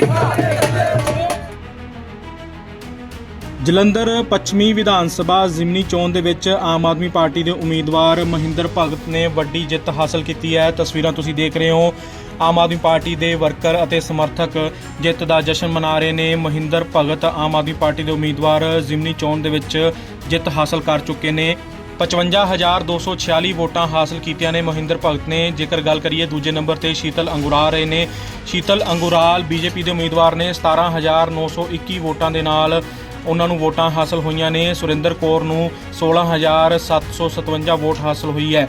Yeah. Jalandhar ਪੱਛਮੀ ਵਿਧਾਨ ਸਭਾ ਜ਼ਿਮਨੀ ਚੋਣ ਦੇ ਵਿੱਚ ਆਮ ਆਦਮੀ ਪਾਰਟੀ ਦੇ ਉਮੀਦਵਾਰ ਮਹਿੰਦਰ ਭਗਤ ਨੇ ਵੱਡੀ ਜਿੱਤ ਹਾਸਲ ਕੀਤੀ ਹੈ। ਤਸਵੀਰਾਂ ਤੁਸੀਂ ਦੇਖ ਰਹੇ ਹੋ। ਆਮ ਆਦਮੀ ਪਾਰਟੀ ਦੇ ਵਰਕਰ ਅਤੇ ਸਮਰਥਕ ਜਿੱਤ ਦਾ ਜਸ਼ਨ ਮਨਾ ਰਹੇ ਨੇ। ਮਹਿੰਦਰ ਭਗਤ ਆਮ ਆਦਮੀ ਪਾਰਟੀ ਦੇ ਉਮੀਦਵਾਰ ਜ਼ਿਮਨੀ ਚੋਣ ਦੇ ਵਿੱਚ ਜਿੱਤ ਹਾਸਲ ਕਰ ਚੁੱਕੇ ਨੇ। 55246 ਵੋਟਾਂ ਹਾਸਲ ਕੀਤੀਆਂ ਨੇ ਮਹਿੰਦਰ ਭਗਤ ਨੇ। ਜੇਕਰ ਗੱਲ ਕਰੀਏ ਦੂਜੇ ਨੰਬਰ ਤੇ ਸ਼ੀਤਲ ਅੰਗੁਰਾਲ ਰਹੇ ਨੇ। ਸ਼ੀਤਲ ਅੰਗੁਰਾਲ ਬੀਜੇਪੀ ਦੇ ਉਮੀਦਵਾਰ ਨੇ। 17921 ਵੋਟਾਂ ਦੇ ਨਾਲ ਉਹਨਾਂ ਨੂੰ ਵੋਟਾਂ ਹਾਸਲ ਹੋਈਆਂ ਨੇ। ਸੁਰਿੰਦਰ ਕੌਰ ਨੂੰ 16757 ਵੋਟ ਹਾਸਲ ਹੋਈ ਹੈ।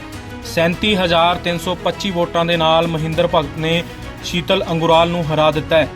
37325 ਵੋਟਾਂ ਦੇ ਨਾਲ ਮਹਿੰਦਰ ਭਗਤ ਨੇ ਸ਼ੀਤਲ ਅੰਗੁਰਾਲ ਨੂੰ ਹਰਾ ਦਿੱਤਾ ਹੈ।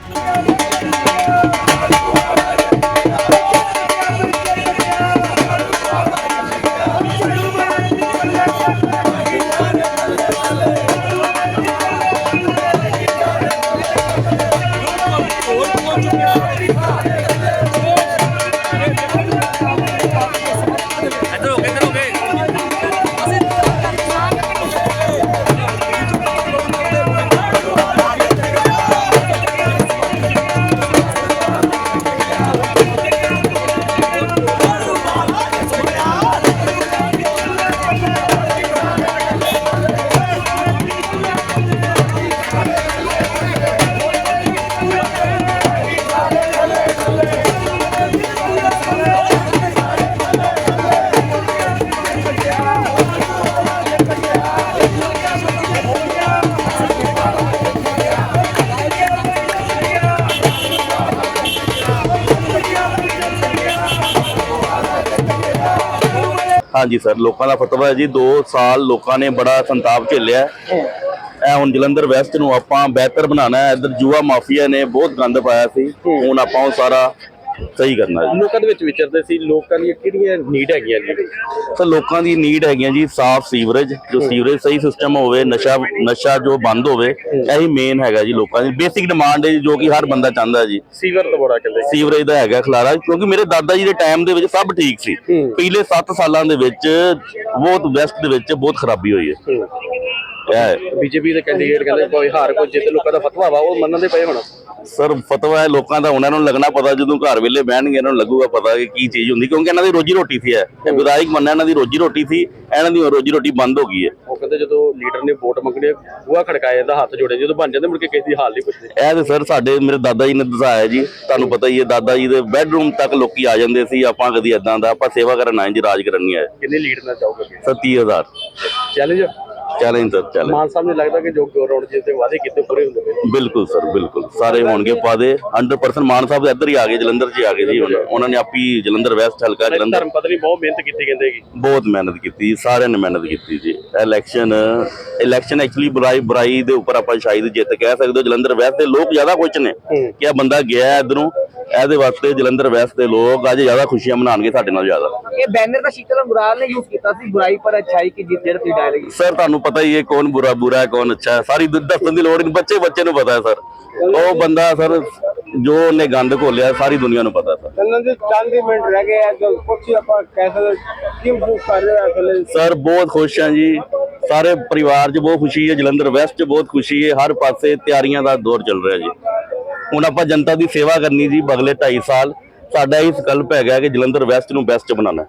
ਹਾਂਜੀ ਸਰ ਲੋਕਾਂ ਦਾ ਫਤਵਾ ਹੈ ਜੀ 2 ਸਾਲ ਲੋਕਾਂ ਨੇ ਬੜਾ ਸੰਤਾਪ ਝੇਲਿਆ ਐ ਹੁਣ ਜਲੰਧਰ ਵੈਸਟ ਨੂੰ ਆਪਾਂ ਬਿਹਤਰ ਬਣਾਉਣਾ ਹੈ ਇਧਰ ਜੂਆ ਮਾਫੀਆ ਨੇ ਬਹੁਤ ਗੰਦ ਪਾਇਆ ਸੀ ਹੁਣ ਆਪਾਂ ਉਹ ਸਾਰਾ ਸਹੀ ਕਰਨਾ ਹੈ ਲੋਕਾਂ ਦੇ ਵਿੱਚ ਵਿਚਰਦੇ ਸੀ ਲੋਕਾਂ ਦੀਆਂ ਕਿਹੜੀਆਂ ਨੀਡ ਹੈਗੀਆਂ ਜੀ? ਸਰ ਲੋਕਾਂ ਦੀ ਨੀਡ ਹੈਗੀਆਂ ਜੀ ਸਾਫ਼ ਸੀਵਰੇਜ ਜੋ ਸੀਵਰੇਜ ਸਹੀ ਸਿਸਟਮ ਹੋਵੇ ਨਸ਼ਾ ਨਸ਼ਾ ਜੋ ਬੰਦ ਹੋਵੇ ਇਹੀ ਮੇਨ ਹੈਗਾ ਜੀ ਲੋਕਾਂ ਦੀ। ਬੇਸਿਕ ਡਿਮਾਂਡ ਹੈ ਜੀ, ਜੋ ਕਿ ਹਰ ਬੰਦਾ ਚਾਹੁੰਦਾ ਜੀ। ਸੀਵਰ ਤੋਂ ਬੜਾ ਕਹਿੰਦੇ। ਸੀਵਰੇਜ ਦਾ ਹੈਗਾ ਖਲਾਰਾ ਕਿਉਂਕਿ ਮੇਰੇ ਦਾਦਾ ਜੀ ਦੇ ਟਾਈਮ ਦੇ ਵਿੱਚ ਸਭ ਠੀਕ ਸੀ। ਪਿਛਲੇ 7 ਸਾਲਾਂ ਦੇ ਵਿੱਚ ਬਹੁਤ ਵੈਸਟ ਦੇ ਵਿੱਚ ਬਹੁਤ ਖਰਾਬੀ ਹੋਈ ਹੈ। ਬੀਜੇਪੀ ਦੇ ਕੈਂਡੀਡੇਟ ਕਹਿੰਦੇ ਕੋਈ ਹਾਰ ਕੋਈ ਜਿੱਤ ਲੋਕਾਂ ਦਾ ਫਤਵਾ ਵਾ ਉਹ ਮੰਨਣ ਦੇ ਪਏ ਹੁਣ? ਸਰ ਫਤਵਾ ਹੈ ਲੋਕਾਂ ਦਾ ਉਹਨਾਂ ਨੂੰ ਲੱਗਣਾ ਪਤਾ ਜਦੋਂ ਘਰ ਵੇਲੇ ਬਹਿਣਗੇ ਇਹਨਾਂ ਨੂੰ ਲੱਗੂਗਾ ਪਤਾ ਕਿ ਕੀ ਚੀਜ਼ ਹੁੰਦੀ ਕਿਉਂਕਿ ਇਹਨਾਂ ਦੀ ਰੋਜੀ ਰੋਟੀ ਸੀ ਹੈ ਇਹ ਵਿਧਾਇਕ ਮੰਨਿਆ ਇਹਨਾਂ ਦੀ ਰੋਜੀ ਰੋਟੀ ਸੀ ਇਹਨਾਂ ਦੀ ਰੋਜੀ ਰੋਟੀ ਬੰਦ ਹੋ ਗਈ ਹੈ। ਉਹ ਕਹਿੰਦੇ ਜਦੋਂ ਲੀਡਰ ਨੇ ਵੋਟ ਮੰਗਣੀ ਬੂਹਾ ਖੜਕਾਇਆ ਜਾਂਦਾ ਹੱਥ ਜੋੜੇ ਜਦੋਂ ਬਣ ਜਾਂਦੇ ਮੁੜ ਕੇ ਕਿਸੇ ਦੀ ਹਾਲ ਨਹੀਂ ਪੁੱਛਦੇ। ਇਹ ਤੇ ਸਰ ਸਾਡੇ ਮੇਰੇ ਦਾਦਾ ਜੀ ਨੇ ਦਸਾਇਆ ਜੀ ਤੁਹਾਨੂੰ ਪਤਾ ਹੀ ਹੈ ਦਾਦਾ ਜੀ ਦੇ ਬੈੱਡਰੂਮ ਤੱਕ ਲੋਕੀ ਆ ਜਾਂਦੇ ਸੀ ਆਪਾਂ ਕਦੀ ਇਦਾਂ ਦਾ ਆਪਾਂ ਸੇਵਾ ਕਰਨ ਆਏ ਜੀ ਰਾਜ ਕਰਨ ਨਹੀਂ ਆਏ। ਕਿੰਨੀ ਲੀਡ ਨਾਲ ਚਾਹੋਗੇ sir 30000 challenge challenge sir challenge Mann Sahib ਨੇ ਲੱਗਦਾ ਕਿ ਜੋ ਗਰਾਊਂਡ ਜੀ ਤੇ ਵਾਅਦੇ ਕੀਤੇ ਪੂਰੇ ਹੁੰਦੇ ਪਏ ਬਿਲਕੁਲ ਸਰ ਬਿਲਕੁਲ। ਸਾਰੇ ਹੋਣਗੇ ਪਾਦੇ 100% ਮਾਨ ਸਾਹਿਬ ਇੱਧਰ ਹੀ ਆ ਗਏ ਜਲੰਧਰ 'ਚ ਹੀ ਆ ਗਏ ਜੀ ਹੁਣ। ਉਹਨਾਂ ਨੇ ਆਪੀ ਜਲੰਧਰ ਵੈਸਟ ਹਲਕਾ ਜਲੰਧਰ ਧਰਮ ਪਤਨੀ ਬਹੁਤ ਮਿਹਨਤ ਕੀਤੀ ਕਹਿੰਦੇ ਕਿ ਬਹੁਤ ਮਿਹਨਤ ਕੀਤੀ ਸਾਰਿਆਂ ਨੇ ਮਿਹਨਤ ਕੀਤੀ ਜੀ। ਇਲੈਕਸ਼ਨ ਇਲੈਕਸ਼ਨ ਐਕਚੁਅਲੀ ਬੁਰਾਈ ਬੁਰਾਈ ਦੇ ਉੱਪਰ ਆਪਾਂ ਸ਼ਾਇਦ ਜਿੱਤ ਕਹਿ ਸਕਦੇ ਹੋ। ਜਲੰਧਰ ਵੈਸਟ ਦੇ ਲੋਕ ਜ਼ਿਆਦਾ ਖੁਸ਼ ਨੇ ਕਿ ਇਹ ਬੰਦਾ ਗਿਆ ਇਧਰੋਂ। ਇਹਦੇ ਵਾਸਤੇ ਜਲੰਧਰ ਵੈਸਟ ਦੇ ਲੋਕ ਅੱਜ ਜ਼ਿਆਦਾ ਖੁਸ਼ੀਆਂ ਮਨਾਉਣਗੇ ਸਾਡੇ ਨਾਲ ਜ਼ਿਆਦਾ। ਇਹ ਬੈਨਰ ਦਾ ਸ਼ੀਤਲ ਅੰਗੁਰਾਲ ਨੇ ਯੂਜ਼ ਕੀਤਾ ਸੀ ਬੁਰਾਈ ਪਰ ਅੱਛਾਈ ਕੀ ਜਿੱਤ ਜਿਹੜੀ ਤੁਸੀਂ ਡਾਇਲੌਗ ਸਰ ਤੁਹਾਨੂੰ ਪਤਾ ਹੀ ਹੈ ਕੌਣ ਬੁਰਾ ਬੁਰਾ ਹੈ ਕੌਣ ਅੱਛਾ ਹੈ। ਸਾਰੀ ਦੁੱਧ ਦੱਸਣ ਦੀ ਲੋੜ ਨਹੀਂ ਬੱਚੇ ਬੱਚੇ ਨੂੰ ਪਤਾ ਹੈ ਸਰ ਉਹ ਬੰਦਾ ਸਰ ਜੋ ਉਹਨੇ ਗੰਦ ਘੋਲਿਆ ਸਾਰੀ ਦੁਨੀਆ ਨੂੰ ਪਤਾ ਸਰ ਚਾਂਦੀ ਮਿੰਟ ਰਹਿ ਗਏ ਆ ਜੋ ਕੁਛ ਆਪਾਂ ਕਹਿ ਸਕਦੇ ਕੀ ਮਹਿਸੂਸ ਕਰ ਰਹੇ ਹੋ ਅਸਲ ਸਰ ਬਹੁਤ ਖੁਸ਼ ਹਾਂ ਜੀ। ਸਾਰੇ ਪਰਿਵਾਰ 'ਚ ਬਹੁਤ ਖੁਸ਼ੀ ਹੈ ਜਲੰਧਰ ਵੈਸਟ 'ਚ ਬਹੁਤ ਖੁਸ਼ੀ ਹੈ। ਹਰ ਪਾਸੇ ਤਿਆਰੀਆਂ ਦਾ ਦੌਰ ਚੱਲ ਰਿਹਾ ਜੀ। ਹੁਣ ਆਪਾਂ ਜਨਤਾ ਦੀ ਸੇਵਾ ਕਰਨੀ ਜੀ ਬਗਲੇ 2.5 ਸਾਲ ਸਾਡਾ ਇਹ ਸੰਕਲਪ ਹੈਗਾ ਕਿ ਜਲੰਧਰ ਵੈਸਟ ਨੂੰ ਬੈਸਟ ਬਣਾਉਣਾ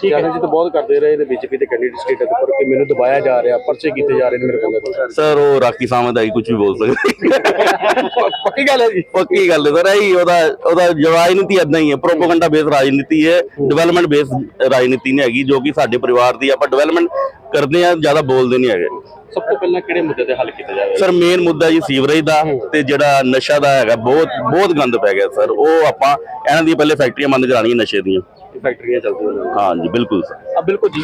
ਠੀਕ ਹੈ। ਜੀ ਤਾਂ ਬਹੁਤ ਕਰਦੇ ਰਹੇ ਨੇ ਬੀਜੇਪੀ ਦੇ ਕੈਂਡੀਡੇਟ ਸਟੇਟ ਦੇ ਉੱਪਰ ਕਿ ਮੈਨੂੰ ਦਬਾਇਆ ਜਾ ਰਿਹਾ ਪਰਚੇ ਕੀਤੇ ਜਾ ਰਹੇ ਨੇ ਮੇਰੇ ਕੋਲ। ਸਰ ਉਹ ਰਾਕੀ ਸਾਹਮਣੇ ਆਈ ਕੁਝ ਵੀ ਬੋਲ ਸਕਦੇ। ਪੱਕੀ ਗੱਲ ਹੈ ਜੀ। ਪੱਕੀ ਗੱਲ ਹੈ ਸਰ ਇਹੀ ਉਹਦਾ ਉਹਦਾ ਰਾਜਨੀਤੀ ਇਦਾਂ ਹੀ ਹੈ ਪ੍ਰੋਪਗੈਂਡਾ ਬੇਸ ਰਾਜਨੀਤੀ ਹੈ ਡਿਵੈਲਪਮੈਂਟ ਬੇਸ ਰਾਜਨੀਤੀ ਨਹੀਂ ਹੈਗੀ ਜੋ ਕਿ ਸਾਡੇ ਪਰਿਵਾਰ ਦੀ ਆਪਾਂ ਡਿਵੈਲਪਮੈਂਟ ਕਰਦੇ ਆ ਜ਼ਿਆਦਾ ਬੋਲਦੇ ਨਹੀਂ ਹੈਗੇ। ਸਭ ਤੋਂ ਪਹਿਲਾਂ ਕਿਹੜੇ ਮੁੱਦੇ ਤੇ ਹੱਲ ਕੀਤਾ ਜਾਵੇ? ਸਰ ਮੇਨ ਮੁੱਦਾ ਜੀ ਸੀਵਰੇਜ ਦਾ ਤੇ ਜਿਹੜਾ ਨਸ਼ਾ ਦਾ ਹੈਗਾ ਬਹੁਤ ਬਹੁਤ ਗੰਦ ਪੈ ਗਿਆ ਸਰ। ਉਹ ਆਪਾਂ ਇਹਨਾਂ ਦੀ ਪਹਿਲੇ ਫੈਕਟਰੀਆਂ ਬੰਦ ਕਰਾਉਣੀਆਂ ਨਸ਼ੇ ਦੀਆਂ। ਫੈਕਟਰੀਆਂ ਚੱਲਦੀਆਂ ਨੇ। ਹਾਂਜੀ ਬਿਲਕੁਲ ਸਰ। ਆ ਬਿਲਕੁਲ ਜੀ।